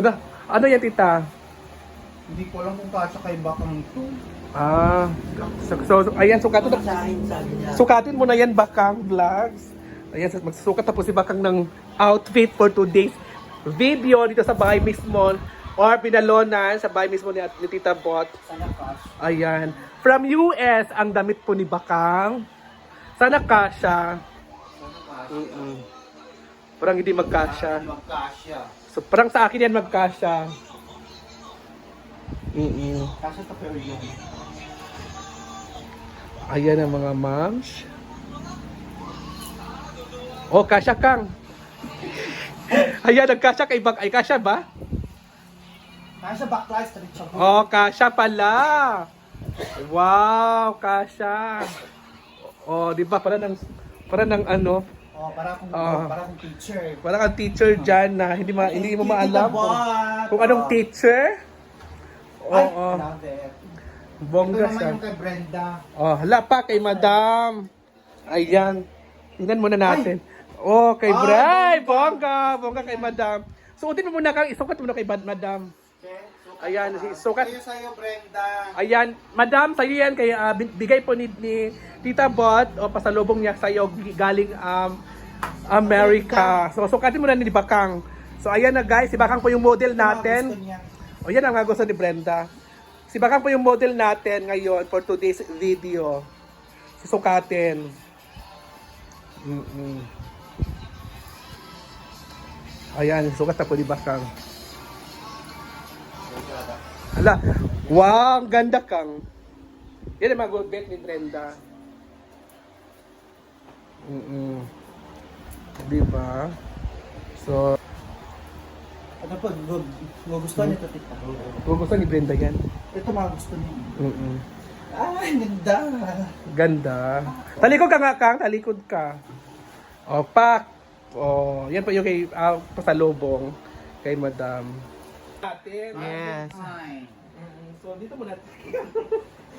So na, ano yan tita? Hindi ko alam kung kasya kay bakang ito. Ah, so, so, so ayan, sukatin, sukatin mo na yan, Bakang Vlogs. Ayan, magsusukat na po si Bakang ng outfit for today's video dito sa bahay mismo or pinalonan sa bahay mismo ni, ni Tita Bot. Sana cash. Ayan. From US, ang damit po ni Bakang. Sana kasha. Sana kasya. Mm-mm. Parang hindi magkasya. Magkasya. So, parang sa akin yan magkasya. Mm-mm. Kasya sa pero yung. Ayan ang mga moms. Oh, kasya kang. Ayan, nagkasya kay Bak. Ay, kasya ba? Kasya backlash. Oh, kasya pala. Wow, kasya. Oh, di ba? Para ng, para ng ano, Oh, para akong, Ah. para akong teacher. para kang teacher dyan na hindi, ma, hindi mo maalam kung, kung anong teacher. Oo, Ay, oh, love it. Ito bongga naman siya. yung kay Brenda. Oh, hala pa kay Madam. Ayan. Tingnan muna natin. Oh, kay Ah, Bray. bongga. Bongga. Kay Madam. Suotin mo muna kang isukat mo na kay Bad Madam. Okay, sukat Ayan, ka. si- sukat. Sa'yo, sa'yo, Brenda. Ayan, Madam, sa'yo yan. Kaya ah, bin- bigay po ni, ni Tita Bot o pasalubong niya sa'yo g- galing um, America. So, sukatin mo na ni Bakang. So, ayan na guys. Si Bakang po yung model natin. O yan ang gusto ni Brenda. Si Bakang po yung model natin ngayon for today's video. Susukatin. Mm-mm. Ayan, sukat na po ni Bakang. Hala, wow, ang ganda kang. Yan ang mga bet ni Brenda. Mm-mm. Diba? So, Ano po, gu- gugustuhan nito, tita. kung gusto ni Brenda yan. Ito mga gusto. Mm-mm. Ay, ganda. Ganda. Talikod ka nga, Kang. Talikod ka. O, pak. O, yan po yung kay uh, pasalubong kay Madam. Natin. Yes. So, dito muna.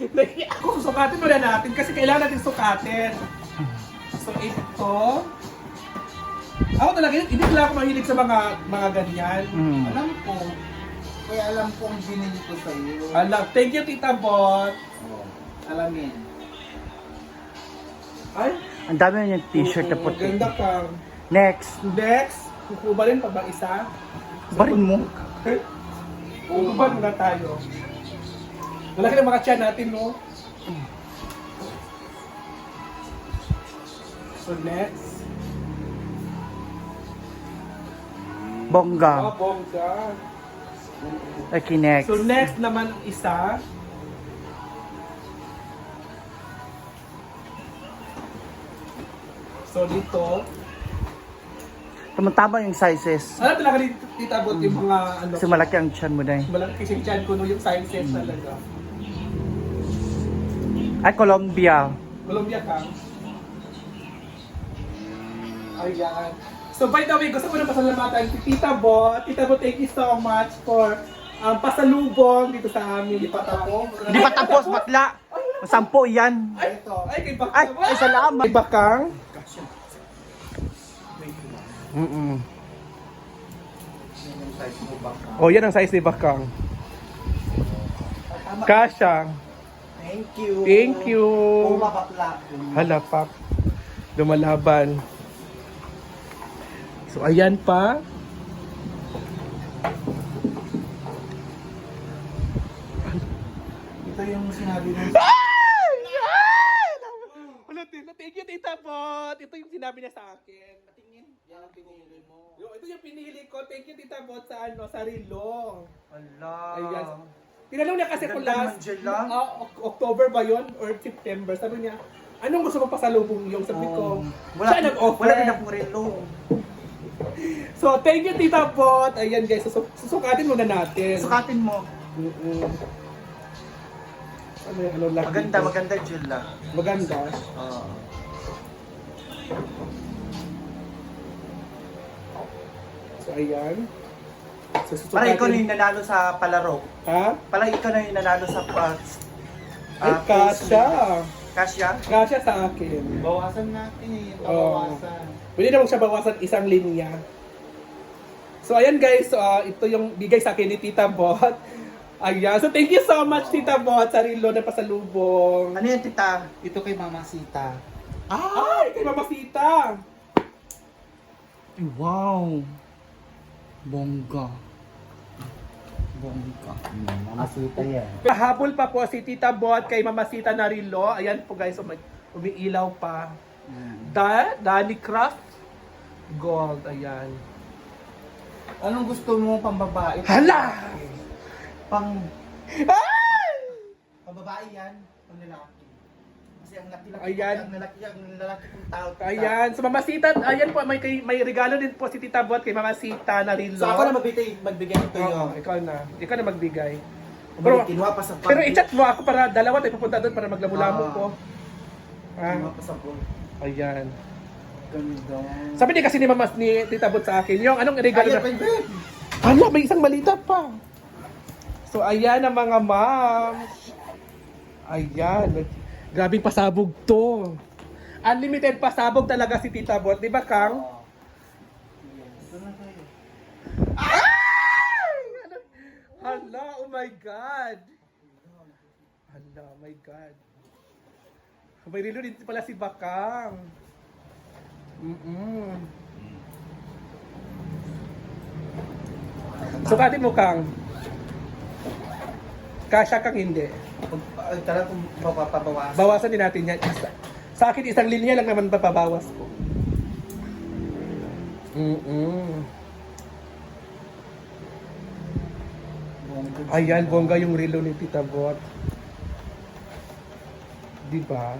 Nahiya ako, susukatin muna natin kasi kailangan natin sukatin. So, ito. Ako talaga, hindi talaga ako mahilig sa mga mga ganyan. Mm. Alam ko. Kaya alam ko ang binili ko sa iyo. Ala, thank you, Tita Bot. Oh, alamin. Ay, Ang dami na yung t-shirt na oo, puti. Ganda kang. Next. Next, kukubalin pa ba isa? Barin mo. Kukuban muna tayo. Malaki na mga tiyan natin, no? So next, Bongga. ah, bongga. Okay, next. So next naman isa. So dito, Tama-tama yung sizes. ano talaga dito abot yung mga ano, Kasi malaki ang chan mo na eh. malaki kasi dyan kuno yung sizes talaga. Ay, Colombia. Colombia ka. Ayan. So by the way, gusto ko na pasalamatan si Tita Bo. Tita Bo, thank you so much for um, pasalubong dito sa amin. Di pa tapos. Hindi pa tapos, bakla. Sampo yan. Ay, Ito. ay, kay Bakang. Ay, ay, salamat. Kay Bakang. Mo ba? Oh, yan ang size ni Bakang. Kasha. Thank you. Thank you. Hala pa. Lumalaban. So, ayan pa. Ito yung sinabi mo. Ay! Ay! Wala, tita. Thank you, Tita Bot. Ito yung sinabi niya sa akin. Patingin. Yan ang pinili mo. Yo, ito yung pinili ko. Thank you, Tita Bot, sa ano, sa Rilong. Ala. Ayan. Tinanong niya kasi kung last, ah, Ok- October ba yon or September? Sabi niya, anong gusto mong pasalubong yung? Sabi ko, Um, wala, siya nag-offer. wala din akong relo. So, thank you, Tita Bot. Ayan, guys. Susuk susukatin muna natin. Sukatin mo. Mm-mm. Ano ano lang Maganda, dito? maganda, Jella. Maganda. Oo. So, ayan. So, susukatin. Para ikaw na yung nanalo sa palaro. Ha? Para ikaw na yung nanalo sa uh, Ay, kasha. Kasya? Kasha sa akin. Bawasan natin eh. Bawasan. Pwede naman siya bawasan isang linya. So, ayan guys, so, ah, ito yung bigay sa akin ni Tita Bot. Ayan. So thank you so much Tita Bot sa relo na pasalubong. Ano yan, tita? Ito kay Mama Sita. Ay, kay Mama Sita. Ay, wow! Bongga. Bongga. Mama Sita yan. Pahabol pa po si Tita Bot kay Mama Sita na relo. Ayan po guys, may- umiilaw pa. Da, Danny Craft Gold. Ayan. Anong gusto mo pang babae? Hala! Pang Ay! Pababae yan, pang lalaki. Kasi ang laki-laki, Ayan. ang lalaki, ang lalaki kong tao. tita. Ayan, so Mama Sita, ayan po, may, kay- may regalo din po si Tita Bot kay Mama Sita na relo. So ako na magbigay, magbigay ito Oo, yung. ikaw na. Ikaw na magbigay. Pero, Pero- kinuha pa sa Pero i-chat mo ako para dalawa tayo pupunta doon para maglamu-lamu Ah. ko. Kinuha Ah, pa sa bowl. ayan. Ganda. Sabi din kasi ni Mama ni Tita Bot sa akin, yung anong regalo Ayan, na... friend. Hala, may isang malita pa. So, ayan ang mga moms. Ayan. Grabing pasabog to. Unlimited pasabog talaga si Tita Bot. Di ba, Kang? Ay! Hala, oh my God. Hala, oh my God. May relo din pala si Bakang. Mm-mm. Sukatin mo, Kang. Kasya kang hindi. Pag, ay, talaga kung mapapabawasan. Bawasan din natin yan. Isa. Sa akin, isang linya lang naman papabawas ko. Mm-mm. Ayan, bongga yung relo ni Tita Bot. Diba?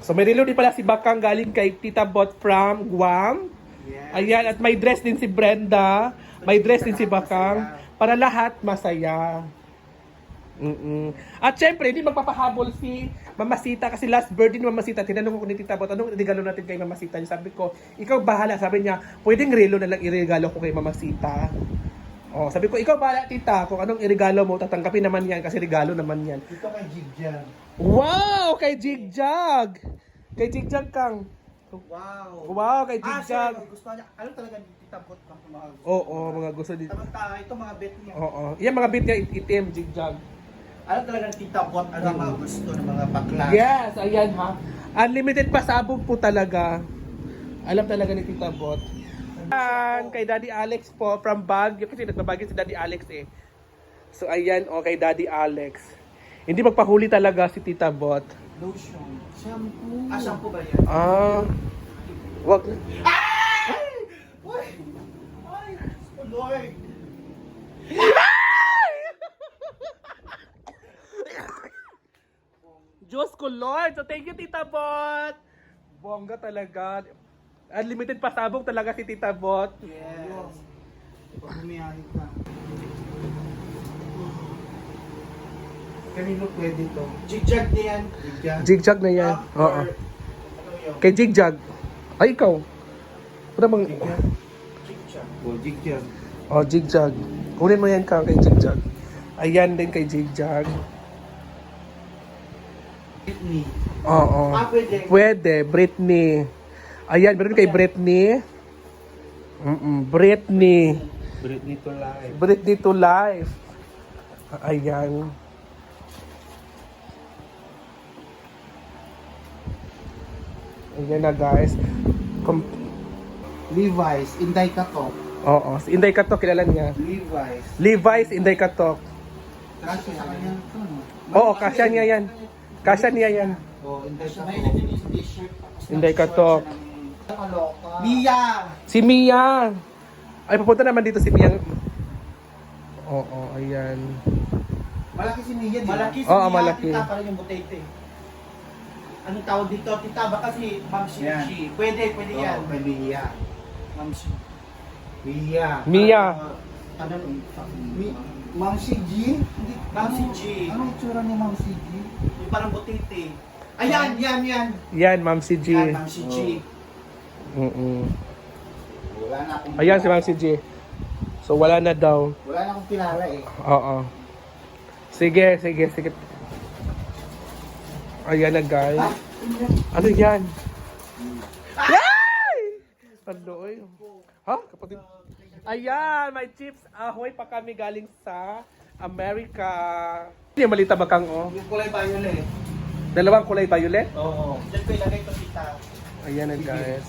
So may relo din pala si Bakang galing kay Tita Bot from Guam. Yes. Ayan, at may dress din si Brenda. May dress din si Bakang. Para lahat masaya. Mm-mm. At syempre, hindi magpapahabol si Mamasita kasi last birthday ni Mamasita, tinanong ko ni Tita Bot, anong regalo natin kay Mamasita? Sabi ko, ikaw bahala. Sabi niya, pwedeng relo na lang iregalo ko kay Mamasita. Oh, sabi ko, ikaw bahala tita, kung anong iregalo mo, tatanggapin naman yan kasi regalo naman yan. Ito kay Jigjan. Wow! Kay Jigjag! Kay Jigjag Kang. Wow. Wow, kay Ah, Jigjag. sorry, gusto niya. Ano talaga ni Tita Bot ng mga Oo, mga gusto dito. Tama ito mga bet niya. Oo. Yan mga bit niya it- itim, Jigjag. Ano talaga ni Tita Bot ano ang mga gusto ng mga bakla? Yes, ayan ha. Unlimited pasabog po talaga. Alam talaga ni Tita Bot. Ayan, kay Daddy Alex po from Baguio. Kasi nagbabagyo si Daddy Alex eh. So ayan, o kay Daddy Alex. Hindi magpahuli talaga si Tita Bot. Lotion. Shampoo. Ah, shampoo ba yan? Ah, wag. Uy! Ay! Oh Lord! Diyos ko Lord! So thank you Tita Bot! Bongga talaga. Unlimited pasabog talaga si Tita Bot. Yes. Bumiyahin ka. Kanino pwede to? Jigjag na yan. Jigjag. Jigjag na yan. Ah, Oo. or Ano yun? Kay Jigjag. Ay, ikaw. Ano bang... Jigjag. Jigjag. Oh, jigjag. Oh, Jigjag. Kunin mo yan ka kay Jigjag. Ayan din kay Jigjag. Britney. Oo. Ah, pwede. Pwede. Britney. Ayan, meron kay Britney. Mm-mm. Britney. Britney to live. Britney to life. Ayan. Ayan na guys. Com- Levi's. Inday ka to. Oo, si Inday Katok, kilala niya. Levi's. Levi's Inday Katok. Kasi sa kanya to. no? Oo, kasya niya yan. Kasya niya yan. Oh, Inday ka to. Inday Katok. Mia! Si Mia. Ay, papunta naman dito si Mia. Oo, ayan. Malaki si Mia, di ba? Malaki si Oo, Mia, malaki. Tita pa rin yung butete. Anong tawag dito? Tita, baka si Ma'am si Yan. Pwede, pwede yan. Oo, kay Mia. Ma'am si Mia. Mia. Ano? Mi, Ma'am si G? Hindi, Ma'am si G. Anong itsura ni Ma'am si G? Parang butete. Ayan, yan, yan. Yan, Ma'am si G. Yan, Ma'am si G. Mm-mm. Wala na akong Ayan si Ma'am si G. So, wala na daw. Wala na akong kilala eh. Oo. Sige, sige, sige. Ayan na guys. Ano yan? Ay! Ano oy? Ha? Kapatid? Ayan, may chips ahoy pa kami galing sa America. Hindi malita ba kang oh? Yung kulay violet. Dalawang kulay violet. Oo. Diyan ko ilagay ito kita. Ayan na guys.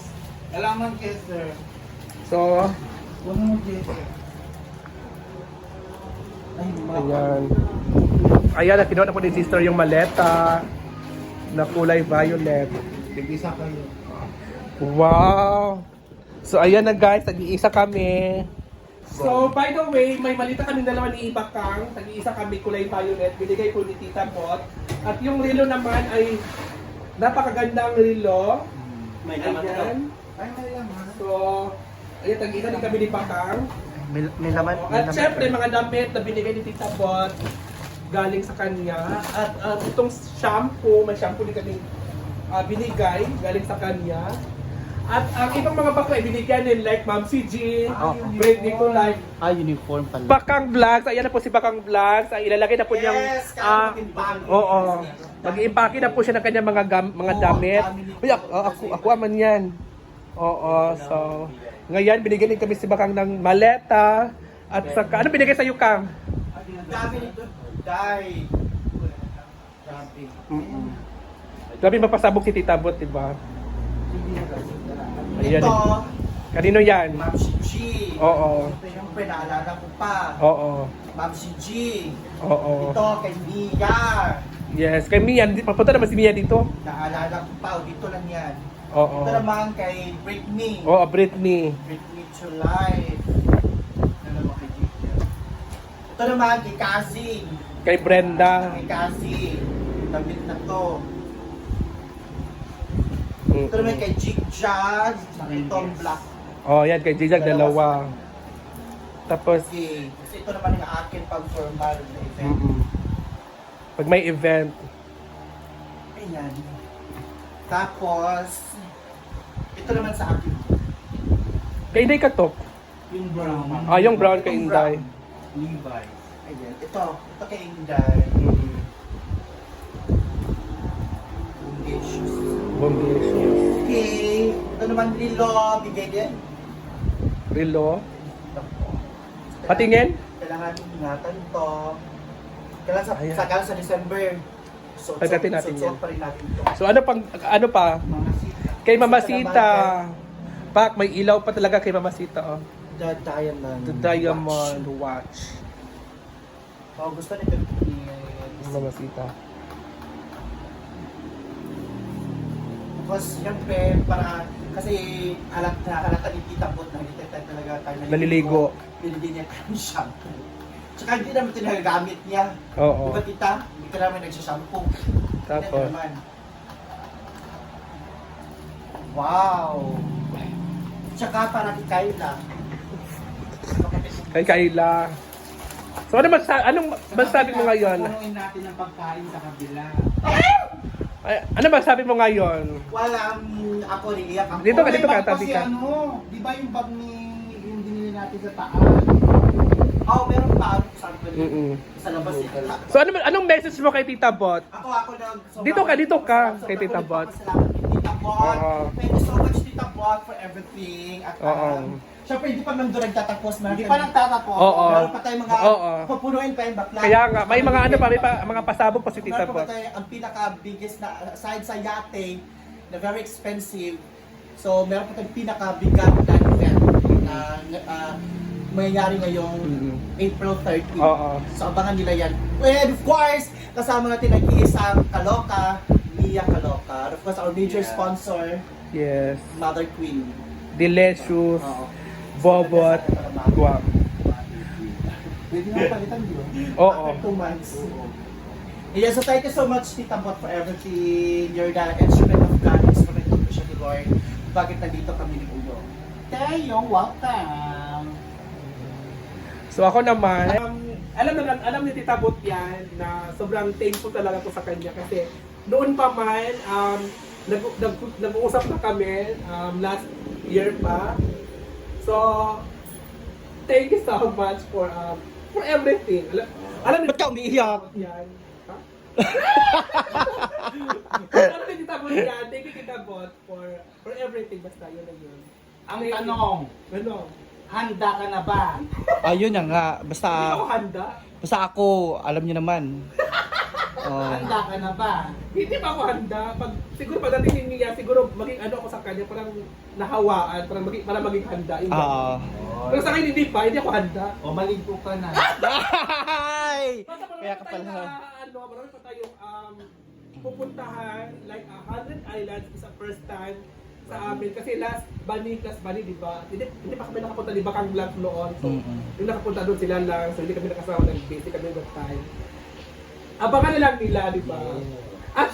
Kailangan kester. So, Huwag mo kester. Ay, ayan. Ayan, na kinuha na po ni sister yung maleta na kulay violet. Tig-isa kayo. Wow! So, ayan na guys, nag-iisa kami. So, by the way, may malita kami dalawa ni Ibakang. Nag-iisa kami kulay violet. Binigay ko ni Tita Bot. At yung relo naman ay napakagandang relo. May laman ito. Ay, may laman. So, ayan, nag-iisa din kami ni Bakang. May, may laman. At syempre, mga damit na binigay ni Tita Bot galing sa kanya. At um, itong shampoo, may shampoo din kami ah, binigay galing sa kanya. At ang ibang mga bakla, binigyan din like Ma'am CG, Oh. Brad Nicolai, Ah, uniform pala. Bakang Vlogs, ayan na po si Bakang Vlogs, ay ilalagay na po niyang, ah, oo, mag-iimpake na po siya ng kanyang mga, gam, mga damit. Uy, ako, ako, ako aman yan. Oo, so, ngayon binigyan din kami si Bakang ng maleta, at saka, ano binigay sa iyo, Kang? Dami nito. Dai. Dami. Grabe mapasabog si Tita Bot, diba? Ayan. Ito, Kanino yan? Ma'am si G. Oo. Siyempre, naalala ko pa. Oo. Ma'am si G. Oo. Ito, kay Mia. Yes, kay Mia, papunta naman si Mia dito. Naalala ko pa. oh, Dito lang yan. Oo. Ito naman kay Britney. Oo, Britney. Britney July. Ano? Ito naman kay Cassie. Kay Brenda. Kay Cassie. Damit na to. Mm. Ito naman kay Jig Jazz. Itong black. Oh, yan kay Jijag dalawa. Tapos Okay. Kasi ito naman yung akin pag formal na event. mm pag may event, Ayan. Tapos, ito naman sa akin. kay Inday ka to. Yung brown. Ah, yung brown kay Inday. Levi. Ayan. Ito. Ito kay Inday. Mm. Issues. Bombilicious. Okay. Ito naman Lilo. Bigay din. Rilo. Patingin? Kailangan ingatan to. Kailangan sa, Ayan. sa, kailangan sa December. So, Pagdating natin so, yan. pa rin natin to. So ano pang ano pa? Mga sita. Kay Mamasita. Pak, may ilaw pa talaga kay Mamasita oh. The Diamond. The Diamond Watch. Oh, gusto nito. Mamasita. Tapos, siyempre, para, kasi alat na, halata ni Tita Bot na hindi tayo talaga tayo Naliligo. Pinili niya tayo shampoo. Tsaka hindi naman ito nagagamit niya. Oo. Diba tita? Hindi ka naman nagsashampoo. Tapos? Naman. Wow! Tsaka para kay Kyla. Kay Kayla. So ano mas anong masabi mo ngayon? Punuin natin ang pagkain sa kabila. Ay, ano masabi mo ngayon? Wala, um, ako naiiyak ako. Dito ka, dito ka, tabi kasi ka. ano, di ba yung bag ni yung dinili natin sa taas? Oh, meron pa ako sa Mm-mm. sa labas. eh. So ano anong message mo kay Tita Bot? Ako, ako nag... Dito ka, dito ka, kay Tita Bot. papasalamat kay Tita Bot. Oo. Thank Bot, for everything. At Oo. um, syempre, hindi pa nandun nagtatapos. Hindi pa pa nagtatapos. Oo. Meron pa tayong mga Oo. papunuin pa yung bakla. Kaya nga may mga ano pa may pa, mga pasabog pa si Tita Meron pa Bot. ba tayo ang pinaka-biggest na, aside sa yate, na very expensive. So, meron pa tayong pinaka-bigat na event na uh, mayayari ngayong Mhm. April 30. Oo. So, abangan nila yan. And of course, kasama natin ang iisang Kaloka, Mia Kaloka. And of course, our major Yeah. sponsor, Yes. Mother Queen. Delicious. Oo. Bobot. Guam. Pwede nga palitan, ba? Oo. After two months. Yeah, so thank you so much, Tita Bot, for everything. You're the instrument of God, instrument of the Lord. Bakit nandito kami ni Uyo? Tayo, welcome! So ako naman, um, alam na alam ni Tita Bot yan na sobrang thankful talaga ko sa kanya kasi noon pa man um nag, nag, nag-uusap na kami um, last year pa. So thank you so much for um, for everything. Alam, alam Ba't ka umiiyak? yan. Ha? alam ni Tita Bot yan. Thank you Tita Bot for for everything basta yun na yun. Ang tanong, Ano? Handa ka na ba? Ayun na nga, basta Hindi ako handa. Basta ako, alam niyo naman. Oh. Handa ka na ba? Hindi pa ako handa. Pag, siguro pagdating ni Mia, siguro maging ano ako sa kanya, parang nahawaan, parang maging, parang maging handa. Yung Ah. Pero sa akin hindi pa, hindi ako handa. O maligo ka na. Ay! Basta marami Kaya pa ka tayong, pala. ah, ano, marami pa tayong um, pupuntahan, like a hundred islands is a first time sa amin. Kasi last Bani, last Bani, di ba? Hindi, hindi pa kami nakapunta, di ba, kang vlog noon. So, Mm-mm. yung nakapunta doon sila lang, so hindi kami nakasama ng busy kami that time. Abangan na lang nila, di ba? At